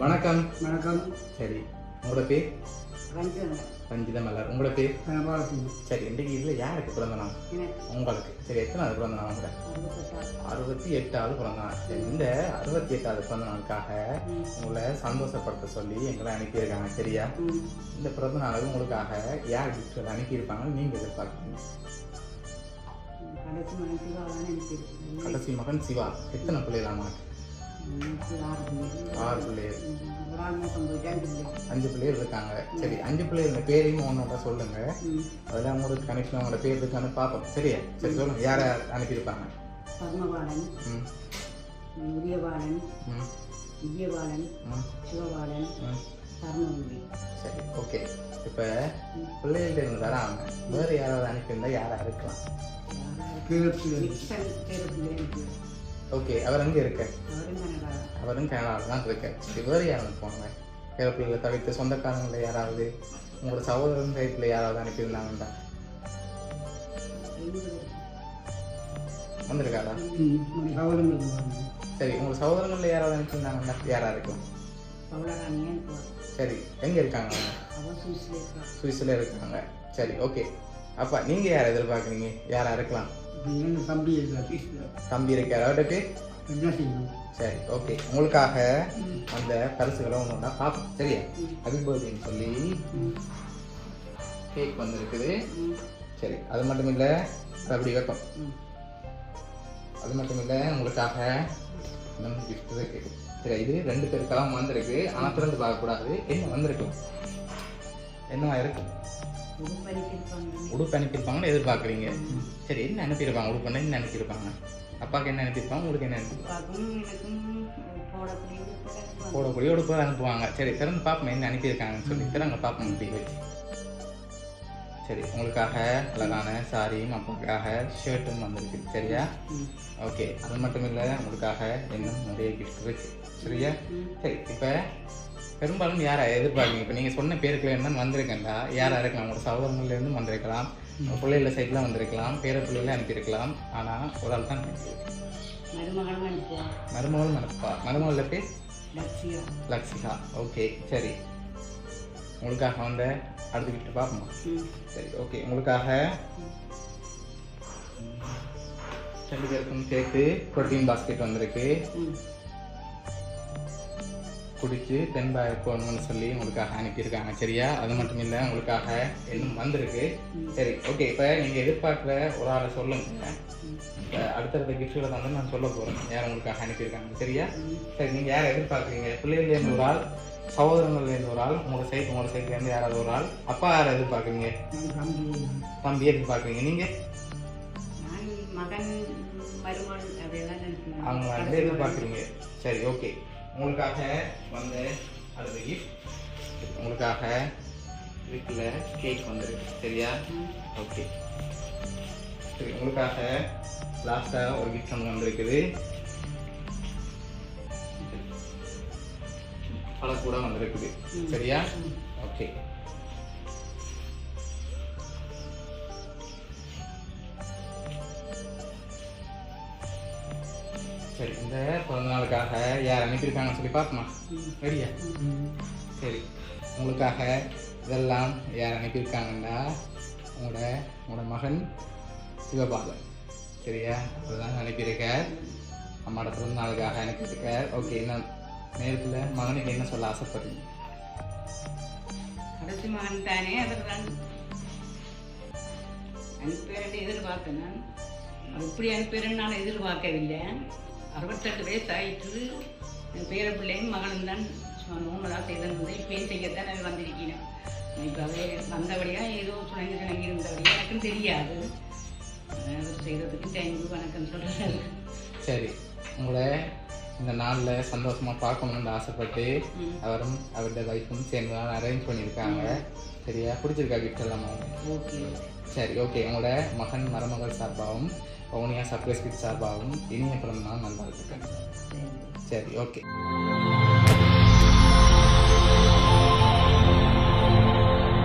வணக்கம். வணக்கம். சரி உங்களோட பேர்? ரஞ்சிதா மலர் உங்களோட பேர்? சரி இன்றைக்கு இதில் யாருக்கு பிறந்த நாள்? எனக்கு உங்களுக்கு. சரி எத்தனாவது பிறந்த நாள் அறுபத்தி எட்டாவது பிறந்த நாள். சரி இந்த அறுபத்தி எட்டாவது பிறந்த நாளுக்காக. உங்களை சந்தோஷப்படுத்த சொல்லி எங்களை அனுப்பியிருக்காங்க சரியா. இந்த பிறந்த நாளுக்கு உங்களுக்காக யார் கிஃப்ட் அனுப்பியிருப்பாங்கன்னு நீங்கள் எதிர்பார்க்குறீங்க? கடைசி மகன் சிவா. எத்தனை பிள்ளைகளாமா பிள்ளைகள் ஆறு பிள்ளைகள். அஞ்சு பிள்ளைகள் இருக்காங்க. சரி அஞ்சு பிள்ளைகளோட பேரையும் ஒன்றோட சொல்லுங்க. ம். அதெல்லாம் உங்களுக்கு கனெக்ஷன் அவங்களோட பேர் இருக்கான்னு பார்ப்போம். சரியா? சரி சொல்லுங்க. யாரை அனுப்பியிருப்பாங்க? பத்மபாலன். ம். ம், உதயபாலன். ம். விஜயபாலன். சிவபாலன். சரி ஓகே. இப்போ பிள்ளைகள்ட்ட இருந்து வராம வேறு யாராவது அனுப்பியிருந்தா யாராக இருக்கலாம்? நிக்சன் பேர பிள்ளைகளுக்கு ஓகே அவர் அங்கே இருக்க? அவரும் கனடா அவரும் கனடாவில் தான் இருக்க சரி வேறு யார் அனுப்புவாங்க பேர பிள்ளைகளை தவிர்த்து சொந்தக்காரங்களில் யாராவது உங்களோட சகோதரன் சைட்டில் யாராவது அனுப்பியிருந்தாங்கண்டா? வந்திருக்காரா? சரி உங்கள் சகோதரங்களில் யாராவது அனுப்பியிருந்தாங்கன்னா யாராக இருக்கும் சரி எங்கே இருக்காங்க? சுவிஸ்ல இருக்கா சுவிஸில் இருக்காங்க. சரி ஓகே. அப்பா நீங்கள் யாரை எதிர்பார்க்குறீங்க? யாராக இருக்கலாம்? தம்பி தம்பி இருக்கார். அவர்கிட்ட என்ன செய்யணும்? சரி ஓகே உங்களுக்காக அந்த பரிசுகளை ஒன்று ஒன்றா பார்ப்போம். சரியா? ஹாப்பி பர்த்டேன்னு சொல்லி கேக் வந்திருக்குது. சரி அது மட்டும் இல்லை அப்படி வைப்போம். அது மட்டும் இல்லை உங்களுக்காக இன்னும் gift இருக்கு. சரி இது ரெண்டு பேருக்கெல்லாம் வந்திருக்கு. ஆனால் திறந்து பார்க்கக்கூடாது. என்ன வந்திருக்கும் என்னவா இருக்கும் உடுப்பு அனுப்பியிருப்பாங்கன்னு எதிர்பார்க்குறீங்க. சரி என்ன அனுப்பியிருப்பாங்க? உடுப்பு என்ன அனுப்பியிருப்பாங்க? அப்பாவுக்கு என்ன அனுப்பியிருப்பாங்க? உங்களுக்கு என்ன அனுப்பி போடக்கூடிய உடுப்பு அனுப்புவாங்க. சரி திறந்து பார்ப்போம் என்ன அனுப்பியிருக்காங்கன்னு சொல்லி. திறங்க பார்ப்போம் இப்படி வச்சு. சரி உங்களுக்காக அழகான சாரியும் அப்பாவுக்காக ஷர்ட்டும் வந்திருக்கு. சரியா? ஓகே அது மட்டும் இல்லை உங்களுக்காக இன்னும் நிறைய கிஃப்ட் இருக்கு. சரியா? சரி இப்போ பெரும்பாலும் யாரை எதிர்பார்க்கீங்க இப்போ நீங்கள் சொன்ன பேருக்குள்ள இருந்தால் வந்திருக்கேன்டா யாராக இருக்கலாம் உங்களோட சகோதரங்கள்லேருந்து வந்திருக்கலாம் பிள்ளைகள சைட்லாம் வந்திருக்கலாம் பேர பிள்ளைகள அனுப்பியிருக்கலாம். ஆனால் ஒரு ஆள் தான் மருமகளும் அனுப்பா. மருமகளில் பேர்? லக்ஷிகா. ஓகே சரி. உங்களுக்காக வந்த அடுத்த கிஃப்ட் பார்ப்போமா சரி ஓகே. உங்களுக்காக ரெண்டு பேருக்கும் சேர்த்து ப்ரோட்டீன் பாஸ்கெட் வந்திருக்கு. ம் குடிச்சு தென்பாய் போகணும்னு சொல்லி உங்களுக்காக அனுப்பியிருக்காங்க. சரியா? அது மட்டும் இல்லை உங்களுக்காக இன்னும் வந்திருக்கு. சரி ஓகே இப்போ நீங்கள் எதிர்பார்க்குற ஒரு ஆளை சொல்லுங்க. அடுத்தடுத்த கிஃப்ட்களை வந்து நான் சொல்ல போகிறேன் யார் உங்களுக்காக அனுப்பியிருக்காங்க? சரியா? சரி நீங்கள் யாரை எதிர்பார்க்குறீங்க? பிள்ளைகள்லேருந்து ஒரு ஆள் சகோதரங்கள்லேருந்து ஒரு ஆள் உங்களோட சைட் உங்களோட சைட்லேருந்து யாராவது ஒரு ஆள் அப்பா யாரை எதிர்பார்க்குறீங்க? தம்பி. எதிர்பார்க்குறீங்க? நீங்கள் அவங்க வந்து எதிர்பார்க்குறீங்க? சரி ஓகே உங்களுக்காக வந்து அடுத்த கிஃப்ட் உங்களுக்காக வீட்டில் கேக் வந்துருக்கு. சரியா? ஓகே சரி உங்களுக்காக லாஸ்ட்டாக ஒரு கிஃப்ட் ஒன்று வந்திருக்குது. பல கூட வந்திருக்குது. சரியா? ஓகே சரி இந்த பிறந்த நாளுக்காக யார் அனுப்பியிருக்காங்கன்னு சொல்லி பார்ப்போமா? சரியா சரி. உங்களுக்காக இதெல்லாம் யார் அனுப்பியிருக்காங்கன்னா உங்களோட உங்களோட மகன் சிவபாலன். சரியா? அதுதான் அனுப்பியிருக்கார் அம்மாவோட பிறந்த நாளுக்காக அனுப்பியிருக்கார் ஓகே என்ன? நேரத்தில் மகனுக்கு என்ன சொல்ல ஆசைப்படுறீங்க? கடைசி மகன் தானே அவர் தான். எதிர்பார்த்தேன் நான். அவர் இப்படி நான் எதிர்பார்க்கவில்லை. அறுபத்தெட்டு வயசு ஆயிட்டு என் பேர பிள்ளையும் மகனும் தான் நோம்பலாக செய்திருந்தது இப்பயும் செய்யத்தான் நான் வந்திருக்கிறேன் இப்போ அதே வந்தபடியாக ஏதோ சுணங்கி சுணங்கி இருந்தபடியாக எனக்கும் தெரியாது. அவர் செய்கிறதுக்கு தேங்க்யூ வணக்கம் சொல்கிறாரு சரி உங்களை இந்த நாளில் சந்தோஷமாக பார்க்கணுன்னு ஆசைப்பட்டு. அவரும் அவருடைய ஒய்ஃபும் சேர்ந்து தான் அரேஞ்ச் பண்ணியிருக்காங்க. சரியா? பிடிச்சிருக்கா கிஃப்ட் எல்லாம் ஓகே. சரி ஓகே உங்களோட மகன் மருமகள் சார்பாகவும் பவுனியா சர்ப்ரைஸ் கிட் சார்பாகவும் இனிய பிறந்த நாள் சரி சரி ஓகே